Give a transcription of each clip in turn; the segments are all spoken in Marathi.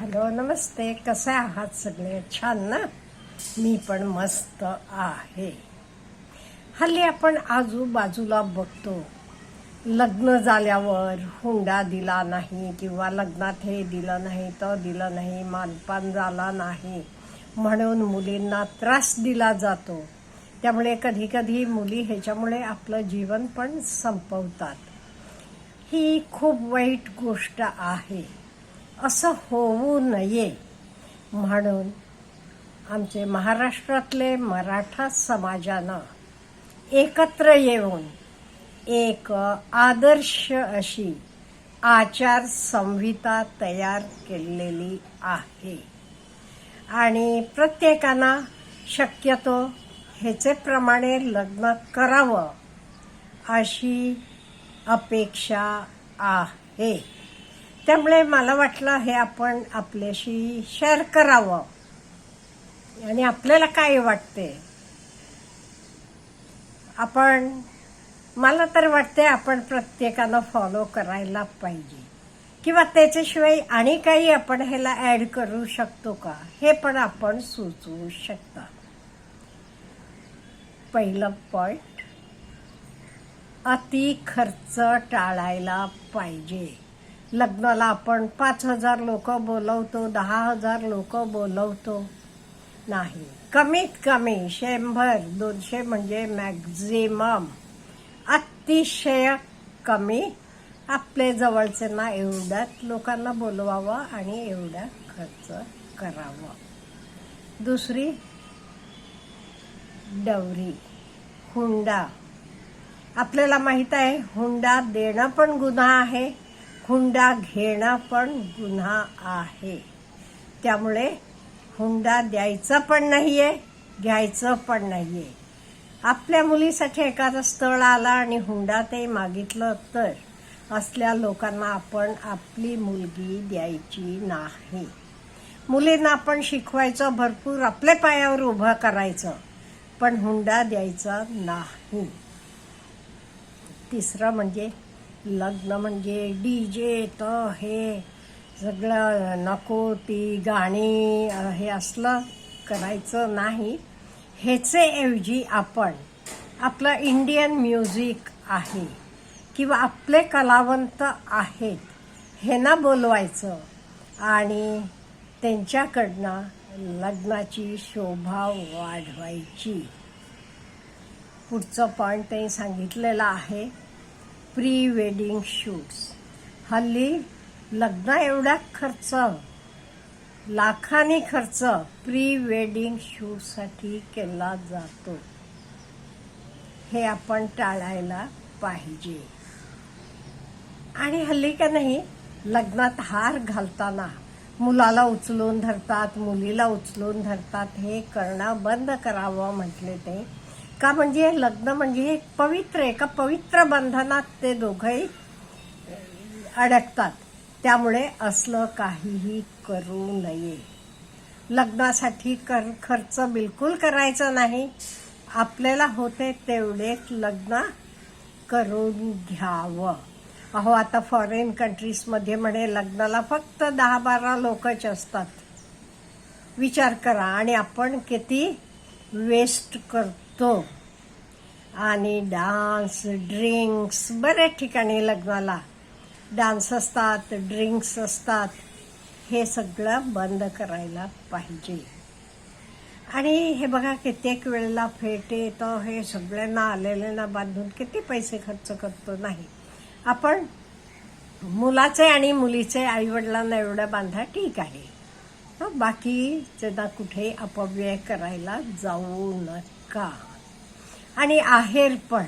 हॅलो नमस्ते. कसे आहात सगळे? छान ना? मी पण मस्त आहे. हल्ली आपण आजूबाजूला बघतो. लग्न झाल्यावर हुंडा दिला नाही किंवा लग्नात हे दिलं नाही तर दिलं नाही मानपान झाला नाही म्हणून मुलींना त्रास दिला जातो. त्यामुळे कधी कधी मुली ह्याच्यामुळे आपलं जीवन पण संपवतात. ही खूप वाईट गोष्ट आहे. असं होऊ नये म्हणून आमचे महाराष्ट्रातले मराठा समाजानं एकत्र येऊन एक आदर्श अशी आचार संहिता तयार केलेली आहे. आणि प्रत्येकानं शक्यतो ह्याचे प्रमाणे लग्न करावं अशी अपेक्षा आहे. त्यामुळे मला वाटलं हे आपण आपल्याशी शेअर करावं. आणि आपल्याला काय वाटते? आपण मला तर वाटते आपण प्रत्येकानं फॉलो करायला पाहिजे. किंवा त्याच्याशिवाय आणि काही आपण ह्याला ॲड करू शकतो का? हे पण आपण सुचवू शकता. पहिलं पॉइंट अति खर्च टाळायला पाहिजे. लग्नाला आपण पाच हजार लोक बोलवतो दहा हजार लोक बोलवतो. नाही. कमीत कमी शंभर दोनशे म्हणजे मॅक्झिमम अतिशय कमी. आपले जवळचे ना एवढ्यात लोकांना बोलवावं आणि एवढा खर्च करावा. दुसरी डवरी. हुंडा. आपल्याला माहीत आहे हुंडा देणं पण गुन्हा आहे. हुंडा घेणं पण गुन्हा आहे. त्यामुळे हुंडा द्यायचं पण नाही आहे घ्यायचं पण नाही आहे आपल्या मुलीसाठी एखादं स्थळ आला आणि हुंडा ते मागितलं तर असल्या लोकांना आपण आपली मुलगी द्यायची नाही. मुलींना आपण शिकवायचं भरपूर आपल्या पायावर उभं करायचं पण हुंडा द्यायचा नाही. तिसरं म्हणजे लग्न म्हणजे डी जे तर हे सगळं नको ती गाणी हे असलं करायचं नाही. ह्याचे ऐवजी आपण आपलं इंडियन म्युझिक आहे किंवा आपले कलावंत आहेत हे ना बोलवायचं आणि त्यांच्याकडनं लग्नाची शोभा वाढवायची. पुढचं पॉईंट त्यांनी सांगितलेलं आहे. Pre wedding shoots. हल्ली लग्न एवढा खर्च लाखांनी खर्च प्री वेडिंग शूटसाठी केला जातो. हे आपण टाळायला पाहिजे. आणि हल्ली का नाही लग्नात हार घालताना मुलाला उचलून धरतात मुलीला उचलून धरतात हे करणं बंद करावं म्हटले ते. का म्हणजे लग्न म्हणजे एक पवित्र एका पवित्र बंधनात ते दोघंही अडकतात. त्यामुळे असलं काहीही करू नये. लग्नासाठी कर खर्च बिलकुल करायचा नाही. आपल्याला होते तेवढेच लग्न करून घ्यावं. अहो आता फॉरेन कंट्रीजमध्ये म्हणे लग्नाला फक्त दहा बारा लोकच असतात. विचार करा आणि आपण किती वेस्ट करतो. आणि डान्स ड्रिंक्स बऱ्याच ठिकाणी लग्नाला डान्स असतात ड्रिंक्स असतात. हे सगळं बंद करायला पाहिजे. आणि हे बघा कित्येक वेळेला फेटे तर हे सगळ्यांना आलेल्यांना बांधून किती पैसे खर्च करतो नाही. आपण मुलाचे आणि मुलीचे आईवडिलांना एवढं बांधा ठीक आहे. बाकी त्यांना कुठे अपव्यय करायला जाऊ नका. आणि आहेर पण.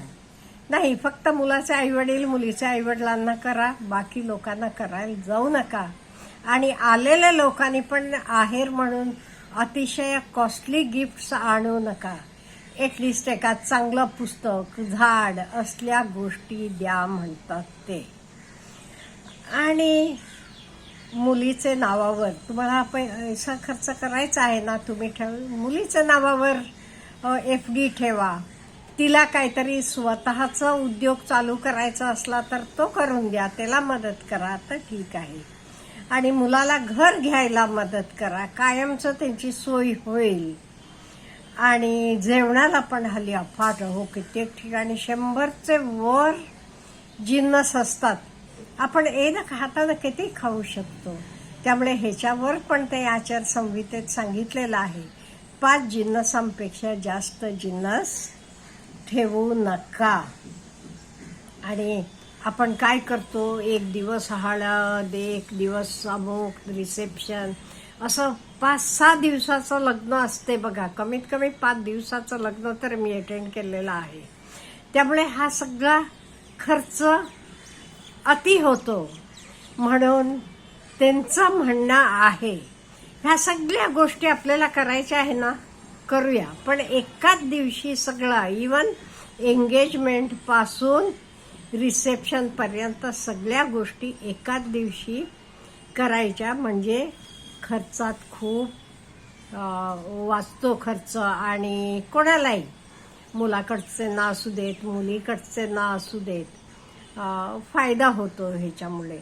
नाही फक्त मुलाचे आईवडील मुलीच्या आईवडिलांना करा बाकी लोकांना करायला जाऊ नका. आणि आलेल्या लोकांनी पण आहेर म्हणून अतिशय कॉस्टली गिफ्ट्स आणू नका. एटलिस्ट एका चांगलं पुस्तक झाड असल्या गोष्टी द्या म्हणतात ते. आणि मुलीचे नावावर तुम्हाला पैसा खर्च करायचा आहे ना तुम्ही ठेव. मुलीच्या नावावर एफ डी ठेवा. तिला काहीतरी स्वतःचा उद्योग चालू करायचा असला तर तो करून द्या त्याला मदत करा तर ठीक आहे. आणि मुलाला घर घ्यायला मदत करा कायमचं त्यांची सोय होईल. आणि जेवणाला पण हल्ली अफाट हो कित्येक ठिकाणी शंभरचे वर जिन्नस असतात. आपण एक हातानं किती खाऊ शकतो. त्यामुळे ह्याच्यावर पण ते आचारसंहितेत सांगितलेलं आहे. पाच जिन्नसांपेक्षा जास्त जिन्नस ठेवू नका. आणि आपण काय करतो? एक दिवस हळद एक दिवस अमुक रिसेप्शन असं पाच सहा दिवसाचं लग्न असते बघा. कमीत कमी पाच दिवसाचं लग्न तर मी अटेंड केलेलं आहे. त्यामुळे हा सगळा खर्च अति होतो. म्हणून त्यांचं म्हणणं आहे. ह्या सगळ्या गोष्टी आपल्याला करायच्या आहे ना? करूया. पण एकाच दिवशी सगळा इवन एंगेजमेंटपासून रिसेप्शन पर्यंत सगळ्या गोष्टी एकाच दिवशी करायच्या. म्हणजे खर्चात खूप वाचतो खर्च आणि कोणालाही. मुलाकडचे ना असू देत मुलीकडचे ना असू देत फायदा होतो ह्याच्यामुळे.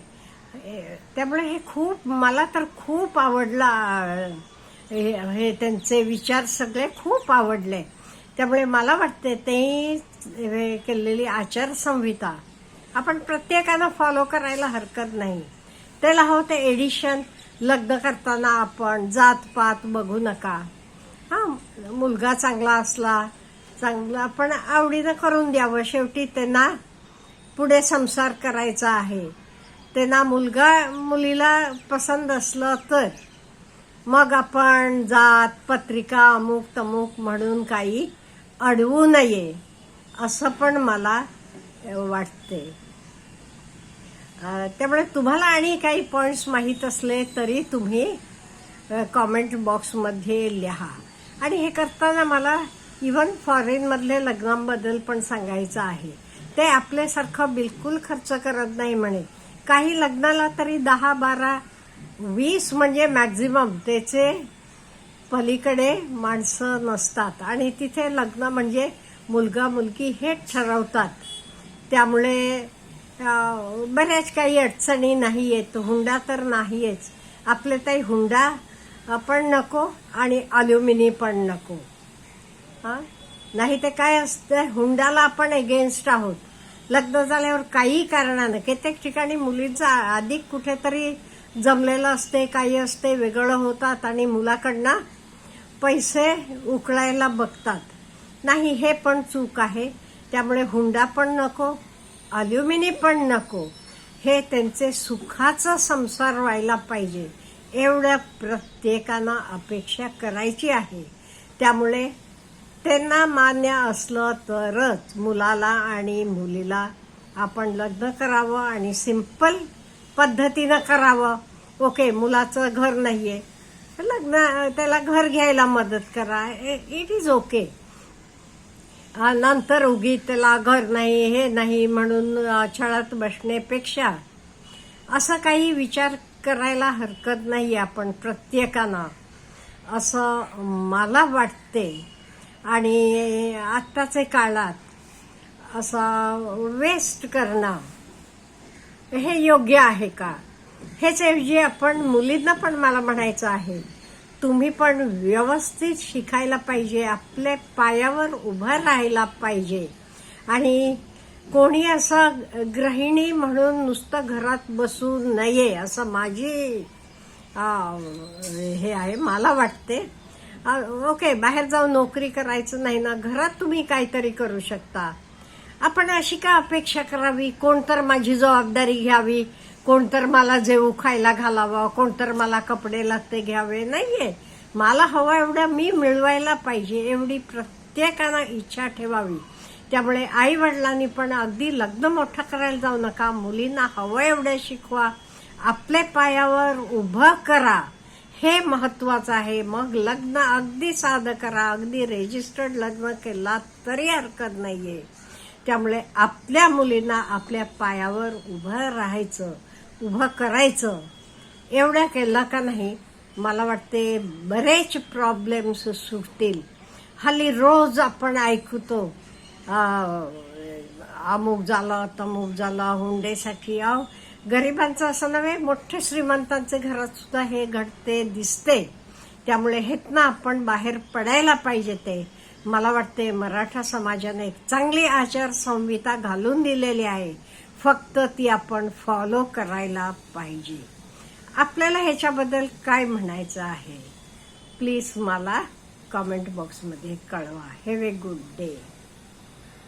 ए, त्यामुळे हे खूप मला तर खूप आवडला हे हे त्यांचे विचार सगळे खूप आवडले. त्यामुळे मला वाटते ते हे केलेली आचारसंहिता आपण प्रत्येकानं फॉलो करायला हरकत नाही. त्याला हवं ते एडिशन लग्न करताना आपण जातपात बघू नका. हा मुलगा चांगला असला चांगला आपण आवडीनं करून द्यावं. शेवटी त्यांना पुढे संसार करायचा आहे. त्यांना मुलगा मुलीला पसंत असलं तर मग आपण जात पत्रिका अमुक तमुक म्हणून काही अडवू नये असं पण मला वाटते. त्यामुळे तुम्हाला आणि काही पॉईंट्स माहीत असले तरी तुम्ही कॉमेंट बॉक्समध्ये लिहा. आणि हे करताना मला इवन फॉरेनमधले लग्नांबद्दल पण सांगायचं आहे. ते आपल्यासारखं बिलकुल खर्च करत नाही म्हणे. काही लग्नाला तरी दहा बारा वीस म्हणजे मॅक्झिमम त्याचे पलीकडे माणसं नसतात. आणि तिथे लग्न म्हणजे मुलगा मुलगी हे ठरवतात. त्यामुळे बऱ्याच काही अडचणी नाही आहेत हुंडा तर नाहीच आपले काही हुंडा पण नको आणि अल्युमिनी पण नको. नाही ते काय असतं? हुंडाला आपण एगेन्स्ट आहोत. लग्न झाल्यावर काही कारणानं. कित्येक ठिकाणी मुलींचं अधिक कुठेतरी जमलेलं असते काही असते वेगळं होतात आणि मुलाकडनं पैसे उकळायला बघतात. नाही हे पण चूक आहे. त्यामुळे हुंडा पण नको अल्युमिनी पण नको. हे त्यांचे सुखाचा संसार व्हायला पाहिजे. एवढ्या प्रत्येकानं अपेक्षा करायची आहे. त्यामुळे त्यांना मान्य असलं तरच मुलाला आणि मुलीला आपण लग्न करावं आणि सिंपल पद्धतीनं करावं. ओके मुलाचं घर नाहीये. लग्न त्याला घर घ्यायला मदत करा. इट इज ओके नंतर उगी त्याला घर नाही हे नाही म्हणून छळत बसण्यापेक्षा असं काही विचार करायला हरकत नाही आपण प्रत्येकानं. असं मला वाटते. आणि आत्ताचे काळात असं वेस्ट करणं हे योग्य आहे का? हेच ऐवजी आपण मुलींना पण मला म्हणायचं आहे तुम्ही पण व्यवस्थित शिकायला पाहिजे आपल्या पायावर उभं राहायला पाहिजे. आणि कोणी असं गृहिणी म्हणून नुसतं घरात बसू नये असं माझी हे आहे मला वाटते. ओके बाहेर जाऊन नोकरी करायचं नाही ना घरात तुम्ही काहीतरी करू शकता. आपण अशी का अपेक्षा करावी? कोण तर माझी जबाबदारी घ्यावी? कोण तर मला जेवू खायला घालावं कोण तर मला कपडे लागते घ्यावे. नाहीये. मला हवं एवढं मी मिळवायला पाहिजे एवढी प्रत्येकानं इच्छा ठेवावी. त्यामुळे आई वडिलांनी पण अगदी लग्न मोठं करायला जाऊ नका. मुलींना हवं एवढं शिकवा. आपल्या पायावर उभं करा. हे महत्वाचं आहे. मग लग्न अगदी साधं करा. अगदी रेजिस्टर्ड लग्न केला तरी हरकत नाहीये. त्यामुळे आपल्या मुलींना आपल्या पायावर उभं राहायचं. उभं करायचं. एवढा केला का नाही मला वाटते बरेच प्रॉब्लेम्स सुटतील. हल्ली रोज आपण ऐकतो अमुक झालं तमुक झालं हुंडेसाठी. अहो गरिबांचं असं नव्हे मोठे श्रीमंतांचे घरात सुद्धा हे घडते दिसते. त्यामुळे हेतनं आपण बाहेर पडायला पाहिजे ते. मला वाटते मराठा समाजाने एक चांगली आचारसंहिता घालून दिलेली आहे. फक्त ती आपण फॉलो करायला पाहिजे. आपल्याला ह्याच्याबद्दल काय म्हणायचं आहे? प्लीज मला कमेंट बॉक्समध्ये कळवा. Have a good day